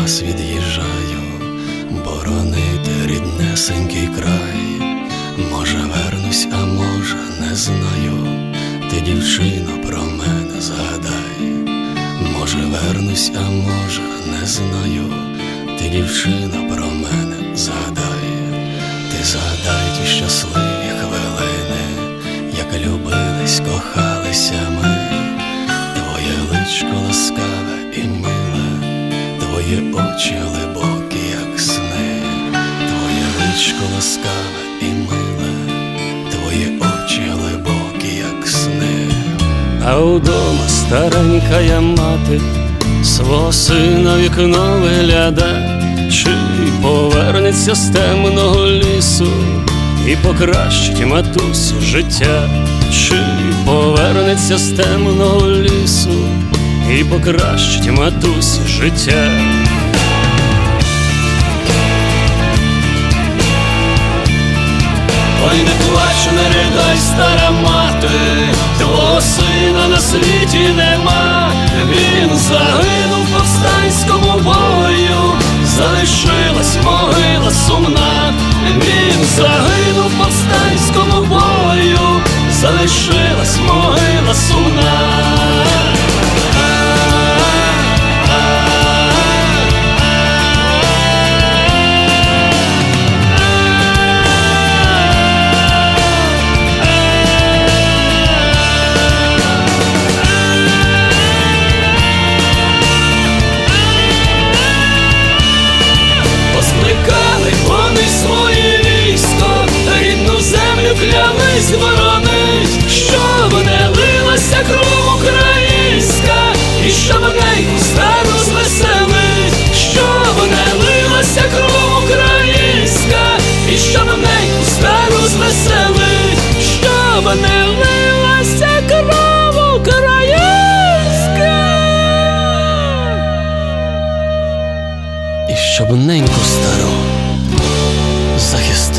вас від'їжджаю, боронити ріднесенький край. Може, вернусь, а може, не знаю. Ти, дівчино, про мене згадай. Може, вернусь, а може, не знаю. Ти, дівчино, про мене згадай. Ти згадай ті щасливі хвилини, як любились, кохалися ми. Твоє личко миле, твої очі глибокі, як сни, твоє личко ласкаве і миле, твої очі глибокі, як сни. А удома старенька я мати свого сина вікно вигляда, чи повернеться з темного лісу і покращить матусі життя, чи повернеться з темного лісу і покращить матусі життя. Ой, не плач, не ридай, стара мати, твого сина на світі нема, він загинув в повстанському бою, залишилась могила сумна, він загинув в повстанському бою, залишилась могила сумна. і щоб неньку стару захистити.